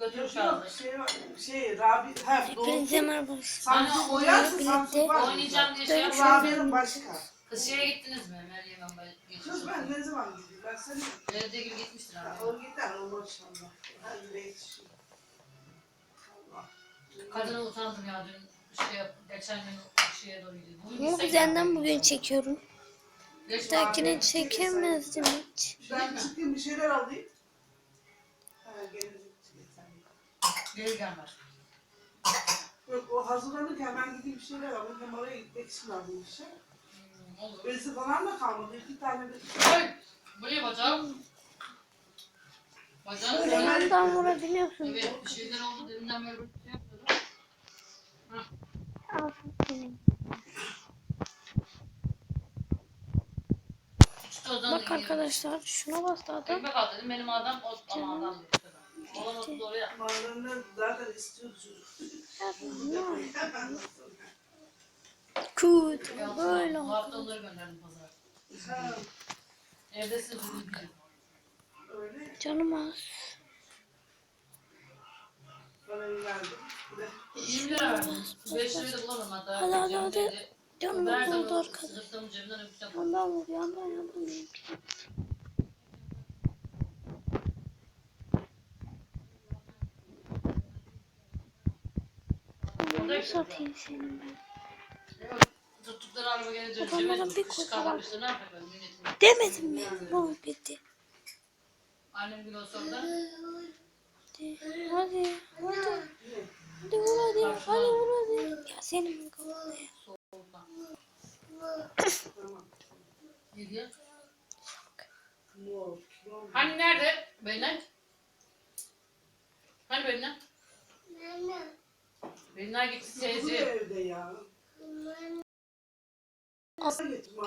götür Yok şu anda. yok şey. Şey Rabi. Ha doğru. Hepinize merhaba. Samsun Hani var. Oynayacağım diye şey. Rabia'nın başka. Kız şeye gittiniz mi? Meryem Hanım'a. Kız ben ne zaman gideyim? Ben seni. Belediye gibi gitmiştir abi. O gider o maşallah. Allah. Kadına utandım ya dün şey yap, geçen gün şeye doğru Ama gitsek güzelden bugün çekiyorum. Bir dahakine çekemezdim hiç. Ben çıkayım bir şeyler alayım. Ha, gelir. Geri gelmez. Yok o hazırlanırken ben gideyim bir şeyler alayım. Hem oraya gitmek için alayım bir şey. Hmm, olur. Bezi falan da kalmadı. İki tane de. Ay! Buraya bacağım. Bacağım. Hemen- Yandan vurabiliyorsun. Evet bir şeyler oldu derinden böyle bir şey. Aferin. Zaman Bak arkadaşlar şuna bastı adam. Ekmek al dedim benim adam o adam diyor oturdu oraya. Mallarını zaten istiyor çocuk. Kut. Böyle onları gönderdim pazara. Ha, Evdesin bugün gidiyorum. öyle. Canım az. Verdim. Bir de 20 lira verdim. 5 lirayı da bulamadım hatta. Hadi, hadi, Cem dedi, Canım az de oldu arkadaş. Sırtımın cebinden öpeceğim. Yandan vur yandan yandan. Bunu satayım senin ben. Tuttukları araba gelince Adamların cebine bir ben milletin? Demedim mi? Bu bitti. Annem bir olsa orada. Hadi. Hadi. Hadi. Hadi vur hadi. Hadi vur hadi. Ya senin kafana ya. Soğukta. Ne diyor? Hani nerede? Belinay? Hani Belinay? Belinay gitti Bu teyze. evde ya. Arzuya getirdim.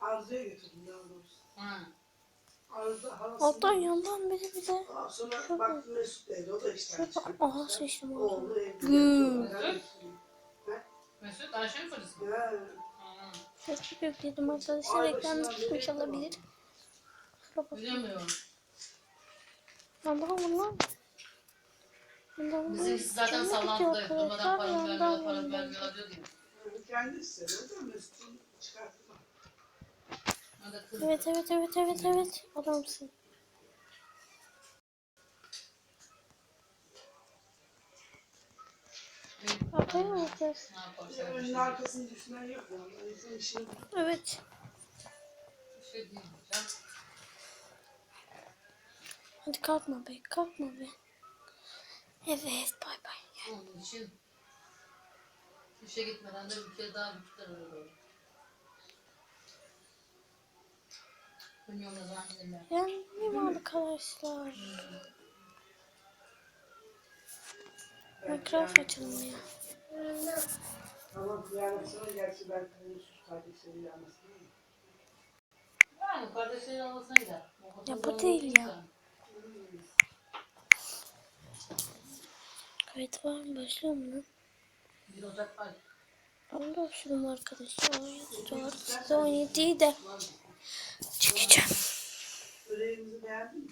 Arzuya getirdim daha doğrusu. Ha. Arzu halası. Yandan biri bir de. Aa, Sonra baktım Mesut da evde. O da işten çıktı. aha seçtim oldu. Oğlu evde. Mesut Ayşe'nin kocası mı? Ya, Ha. Çok yükledim arkadaşlar. Ekran tutmuş olabilir. Bilemiyorum. Yandan vur vur. Bizimkisi zaten sallantıda. Durmadan arkadaşlar, para vermiyorlar, yandan para vur. vermiyorlar diyor diye. kendi istedi de Mesut'un çıkarttı. Hadi kız. Evet evet evet evet evet. Adamsın. Yapalım? Ya, Önün arkasını düşünen yok. İnsan işini Evet. Şey. Hadi kalkma be. Kalkma be. Evet bay bay. Onun için işe gitmeden de bir kere daha bütçeler oluyor. Bilmiyorum ne zaman gidelim. Yandım arkadaşlar. Minecraft ya. Tamam yani sonra gerçi ben konuşur kardeşleri yanmasın. değil mi? Yani kardeşlerin arasına gider. O Ya bu değil ya. Kayıt var mı? Başlıyor mu lan? De açıyorum arkadaşlar. 17 dolar. Size 17'yi de çekeceğim. Böreğimizi beğendin mi?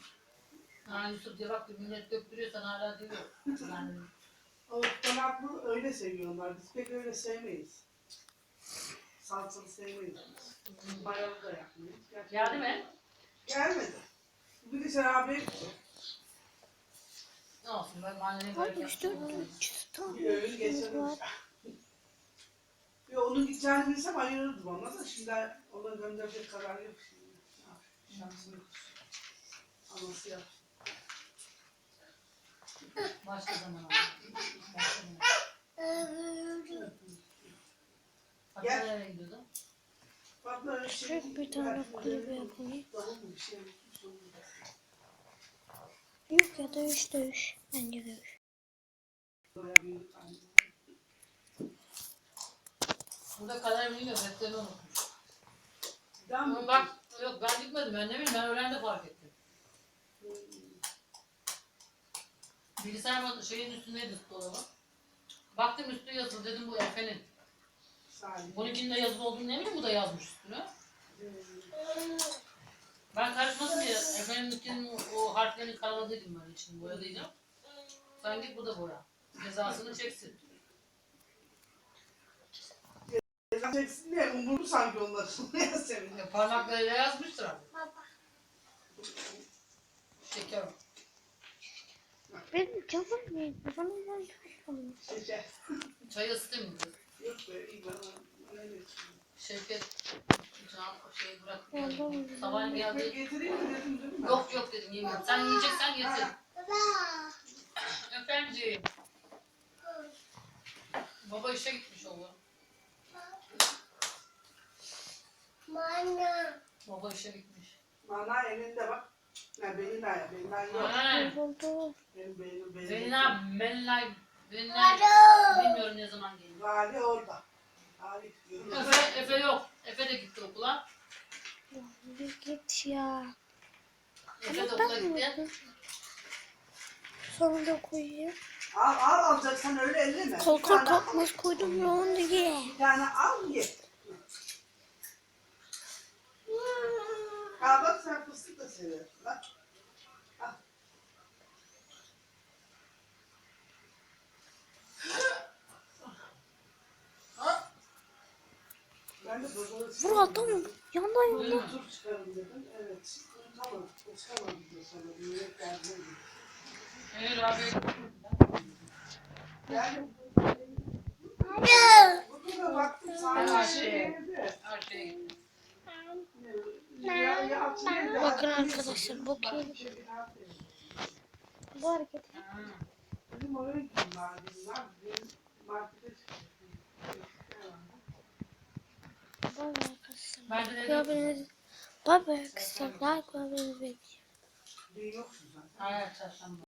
Ha Yusuf diye bak millet döktürüyor sana hala diyor. Yani O ıspanaklı öyle seviyorlar. Biz pek öyle sevmeyiz. Salçalı sevmeyiz. Mayalı da yapmıyoruz. Gerçi- geldi mi? Gelmedi. Bir de sen abi Ne olsun ben böyle işte yaptım. 300 tane. Ya onun gideceğini bilsem ayırırdım ona da şimdi ona gönderecek kadar yok şimdi. Şansını. Anası yap. Başka zaman ama. Başka zaman. Hatta Gel. nereye şey. Bir tane kulübe yapayım. Davul mu bir şey onu. Yok ya dövüş dövüş. Bence dövüş. Burada kader bilmiyor. Defterini unutmuş. Ben Ama bak yok ben gitmedim. Ben ne bileyim ben öğlende fark ettim. Bilgisayar şeyin üstündeydi dolabı. Baktım üstü yazılı dedim bu Efe'nin. Bununkinin de yazılı olduğunu ne bileyim bu da yazmış üstüne. Ben karışmasın diye Efe'ninkinin o harflerini karaladıydım ben içini boyadıydım. Sen git bu da boya. Cezasını çeksin. Ceza çeksin diye umurlu sanki onlar. Ya senin. Ya parmaklarıyla yazmıştır abi. Şeker o. Benim canım ne? Bana ben. Şeker. Çay ısıtayım mı? Yok be iyi bana. bana ne diyorsun? Şevket can şey bırak. Vallahi Sabah geldi. getireyim mi dedim değil mi? Yok yok dedim yemiyorum. Sen yiyeceksen getir. Ha, Efendim. Baba işe gitmiş oğlum. Baba işe gitmiş. Mana elinde bak. Ya benim de benim de yok. Benim benim benim. Zeyna, Mellay, Mellay. Bilmiyorum ne zaman gelir. Vali orada. Efe, Efe yok. Efe de gitti okula. Bir git ya. Efe de okula ben gitti. mi? Sonunda koyayım. Al al alacaksan öyle elleme. Bir Kalkar tane al. kalkmaz koydum ya onu ye. Bir tane al ye. Al bak sen fıstık da seviyorsun. Bak. Vur adamım. Yanda yanda. Duyma. Tur çıkarım dedim. Evet. Büyük derdim. Hayır abi. Yani burada da baktım Her sadece. Her şeye altı evde. Bakın arkadaşlar, bakayım. Bak, şey. Bu hareket. Ha. Benim oraya gittim dedim. Abi benim markete çıktım. Baba Kıyafetiniz. Baba. Like kıyafetinizi bekliyorum. Hayır çarşamba.